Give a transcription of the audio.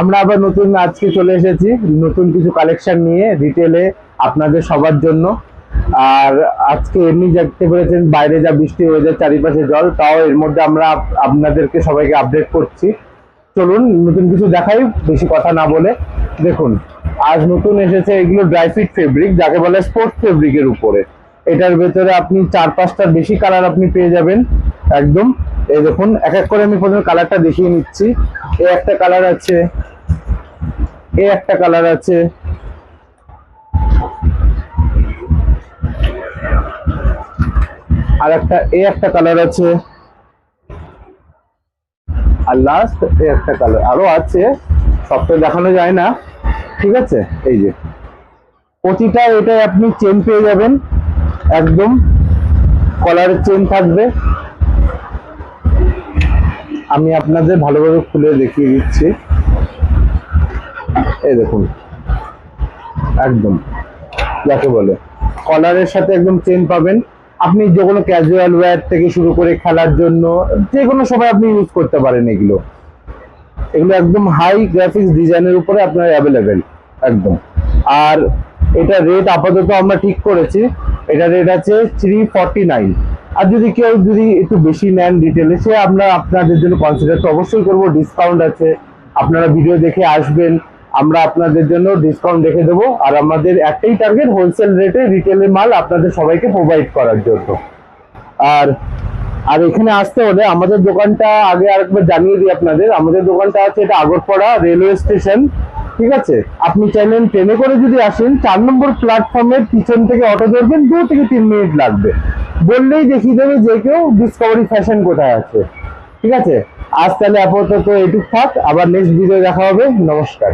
আমরা আবার নতুন আজকে চলে এসেছি, নতুন কিছু কালেকশন নিয়ে রিটেলে আপনাদের সবার জন্য। আর আজকে এমনি দেখতে পেরেছেন, বাইরে যা বৃষ্টি হয়ে যায়, চারিপাশে জল, তাও এর মধ্যে আমরা আপনাদেরকে সবাইকে আপডেট করছি। চলুন, নতুন কিছু দেখাই, বেশি কথা না বলে। দেখুন, আজ নতুন এসেছে এগুলো ড্রাই ফিট ফেব্রিক যাকে বলে স্পোর্টস ফেব্রিকের উপরে। এটার ভেতরে আপনি চার পাঁচটার বেশি কালার আপনি পেয়ে যাবেন। একদম। এই দেখুন, এক এক করে আমি প্রথমে কালারটা দেখিয়ে নিচ্ছি। এ একটা কালার আছে এ একটা কালার আছে। আর একটা এ একটা কালার আছে। আর লাস্ট এ একটা কালার, আরও আছে। সব তো দেখানো যায় না। ঠিক আছে? এই যে। প্রতিটা এটাই আপনি চেন পেয়ে যাবেন। একদম। কলারের চেন থাকবে। আমি আপনাদের ভালোভাবে খুলে দেখিয়ে দিচ্ছি। এই দেখুন। একদম। যাকে বলে। কলারের সাথে একদম চেন পাবেন। আপনি যে কোনো ক্যাজুয়াল ওয়্যার থেকে শুরু করে খেলার জন্য, যে কোনো সময় আপনি ইউজ করতে পারেন এগুলো। এগুলো একদম হাই গ্রাফিক্স ডিজাইনের উপরে আপনার অ্যাভেলেবেল একদম। আর এটা রেট আপাতত আমরা ঠিক করেছি। এটা রেট আছে থ্রি ফর্টি নাইন আর যদি কেউ যদি একটু বেশি নেন ডিটেলে সে আমরা আপনাদের জন্য কনসিডার তো অবশ্যই করব ডিসকাউন্ট আছে। আপনারা ভিডিও দেখে আসবেন। আমরা আপনাদের জন্য ডিসকাউন্ট রেখে দেবো। আর আমাদের একটাই টার্গেট হোলসেল রেটে রিটেলের মাল আপনাদের সবাইকে প্রোভাইড করার জন্য। আর আর এখানে আসতে হলে আমাদের দোকানটা আগে আরেকবার জানিয়ে দিই আপনাদের। আমাদের দোকানটা আছে এটা আগরপাড়া রেলওয়ে স্টেশন। ঠিক আছে? আপনি চাইলেন ট্রেনে করে যদি আসেন, চার নম্বর প্ল্যাটফর্মের পিছন থেকে অটো ধরবেন, দু থেকে তিন মিনিট লাগবে। বললেই দেখিয়ে দেবে যে কেউ ডিসকভারি ফ্যাশন কোথায় আছে। ঠিক আছে? আজ তাহলে আপাতত এটুক থাক, আবার নেক্সট ভিডিও দেখা হবে। নমস্কার।